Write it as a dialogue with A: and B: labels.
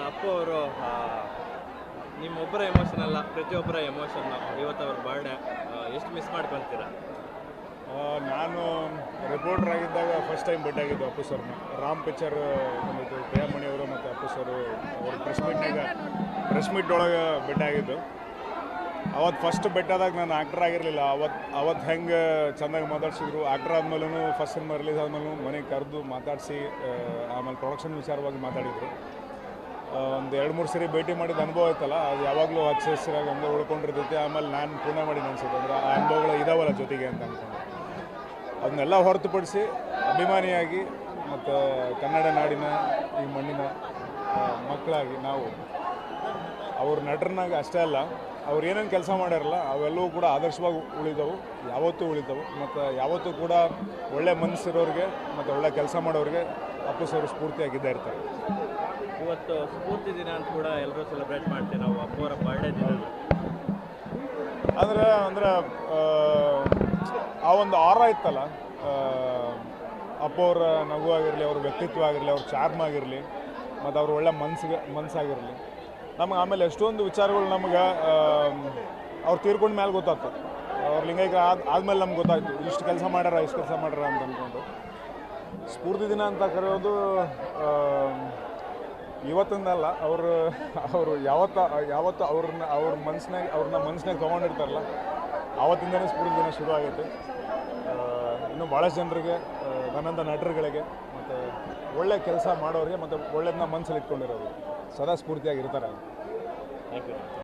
A: ಅಪ್ಪು ಅವರು ನಿಮ್ಮೊಬ್ಬರ ಎಮೋಷನ್ ಅಲ್ಲ, ಪ್ರತಿಯೊಬ್ಬರ ಎಮೋಷನ್ ಇವತ್ತು ಅವ್ರ ಬರ್ಡೇ ಎಷ್ಟು ಮಿಸ್ ಮಾಡ್ಕೊಳ್ತೀರಾ
B: ನಾನು ರಿಪೋರ್ಟರ್ ಆಗಿದ್ದಾಗ ಫಸ್ಟ್ ಟೈಮ್ ಭೇಟಿಯಾಗಿದ್ದು ಅಪ್ಪು ಸರ್ನ. ರಾಮ್ ಪಿಕ್ಚರ್ ಬಂದಿತ್ತು, ಪ್ರಿಯಾಮಣಿ ಅವರು ಮತ್ತು ಅಪ್ಪು ಸರ್ ಅವ್ರ ಪ್ರೆಸ್ ಮೀಟ್ನಾಗ ಪ್ರೆಸ್ ಮೀಟ್ ಒಳಗೆ ಭೇಟಿಯಾಗಿದ್ದು ಅವತ್ತು ಫಸ್ಟ್ ಬೆಟ್ಟಾದಾಗ ನಾನು ಆ್ಯಕ್ಟರ್ ಆಗಿರಲಿಲ್ಲ. ಅವತ್ತು ಅವತ್ತು ಹೆಂಗೆ ಚೆನ್ನಾಗಿ ಮಾತಾಡ್ಸಿದ್ರು. ಆ್ಯಕ್ಟರ್ ಆದ್ಮೇಲೂ ಫಸ್ಟ್ ಸಿನಿಮಾ ರಿಲೀಸ್ ಆದ್ಮೇಲೂ ಮನೆಗೆ ಕರೆದು ಮಾತಾಡಿಸಿ ಆಮೇಲೆ ಪ್ರೊಡಕ್ಷನ್ ವಿಚಾರವಾಗಿ ಮಾತಾಡಿದರು. ಒಂದು ಎರಡು ಮೂರು ಸರಿ ಭೇಟಿ ಮಾಡಿದ ಅನುಭವ ಐತಲ್ಲ ಅದು ಯಾವಾಗಲೂ ಹಚ್ಚ ಹಸಿರಾಗಿ ಹಂಗೆ ಉಳ್ಕೊಂಡಿರ್ತೈತೆ, ಆಮೇಲೆ ನಾನು ಪುಣ್ಯ ಮಾಡಿ ಅನ್ಸುತ್ತೆ ಅಂದರೆ ಆ ಅನುಭವಗಳು ಇದಾವಲ್ಲ ಜೊತೆಗೆ ಅಂತ ಅನ್ಕೊಂಡು. ಅದನ್ನೆಲ್ಲ ಹೊರತುಪಡಿಸಿ ಅಭಿಮಾನಿಯಾಗಿ ಮತ್ತು ಕನ್ನಡ ನಾಡಿನ ಈ ಮಣ್ಣಿನ ಮಕ್ಕಳಾಗಿ ನಾವು, ಅವ್ರ ನಟರನ್ನಾಗ ಅಷ್ಟೇ ಅಲ್ಲ, ಅವ್ರು ಏನೇನು ಕೆಲಸ ಮಾಡ್ಯಾರಲ್ಲ, ಅವೆಲ್ಲವೂ ಕೂಡ ಆದರ್ಶವಾಗಿ ಉಳಿದವು, ಯಾವತ್ತೂ ಉಳಿದವು. ಮತ್ತು ಯಾವತ್ತೂ ಕೂಡ ಒಳ್ಳೆ ಮನಸ್ಸಿರೋರಿಗೆ ಮತ್ತು ಒಳ್ಳೆ ಕೆಲಸ ಮಾಡೋರಿಗೆ ಅಪ್ಪು ಸರ್ ಸ್ಫೂರ್ತಿಯಾಗಿದ್ದೇ ಇರ್ತಾರೆ.
A: ಇವತ್ತು ಸ್ಫೂರ್ತಿ ದಿನ ಅಂತ ಕೂಡ ಎಲ್ಲರೂ ಸೆಲೆಬ್ರೇಟ್ ಮಾಡ್ತೀವಿ. ನಾವು ಅಪ್ಪವರ ಬರ್ಡೇ ದಿನ
B: ಅಂದ್ರೆ ಅಂದ್ರೆ ಆ, ಒಂದು ಆರ ಇತ್ತಲ್ಲ ಅಪ್ಪವರ ನಗು ಆಗಿರಲಿ ಅವ್ರ ವ್ಯಕ್ತಿತ್ವ ಆಗಿರಲಿ ಅವ್ರ ಚಾರ್ಮ್ ಆಗಿರಲಿ ಮತ್ತು ಅವ್ರ ಒಳ್ಳೆ ಮನ್ಸಿಗೆ ಮನಸ್ಸಾಗಿರಲಿ ನಮಗೆ ಆಮೇಲೆ ಎಷ್ಟೊಂದು ವಿಚಾರಗಳು ನಮಗೆ ಅವ್ರು ತೀರ್ಕೊಂಡ ಮೇಲೆ ಗೊತ್ತಾಗ್ತದೆ ಅವ್ರ ಲಿಂಗೈಕ ಆದ ಆದಮೇಲೆ ನಮ್ಗೆ ಗೊತ್ತಾಯ್ತು ಇಷ್ಟು ಕೆಲಸ ಮಾಡ್ಯಾರ ಇಷ್ಟು ಕೆಲಸ ಮಾಡ್ಯಾರ ಅಂತ ಅಂದ್ಕೊಂಡು. ಸ್ಫೂರ್ತಿ ದಿನ ಅಂತ ಕರೆಯೋದು ಇವತ್ತಿಂದಲ್ಲ ಅವರು ಅವರು ಯಾವತ್ತ, ಯಾವತ್ತು ಅವ್ರನ್ನ, ಅವ್ರ ಮನ್ಸಿನಾಗ ಅವ್ರನ್ನ ಮನ್ಸಿನಾಗ ತೊಗೊಂಡಿರ್ತಾರಲ್ಲ, ಆವತ್ತಿಂದನೇ ಸ್ಫೂರ್ತಿ ದಿನ ಶುರು ಆಗುತ್ತೆ ಇನ್ನು ಭಾಳಷ್ಟು ಜನರಿಗೆ ನನ್ನಂಥ ನಟರುಗಳಿಗೆ, ಮತ್ತು ಒಳ್ಳೆ ಕೆಲಸ ಮಾಡೋರಿಗೆ, ಮತ್ತು ಒಳ್ಳೆದನ್ನ ಮನಸ್ಸಲ್ಲಿ ಇಟ್ಕೊಂಡಿರೋರು ಸದಾ ಸ್ಫೂರ್ತಿಯಾಗಿರ್ತಾರೆ.
A: Thank you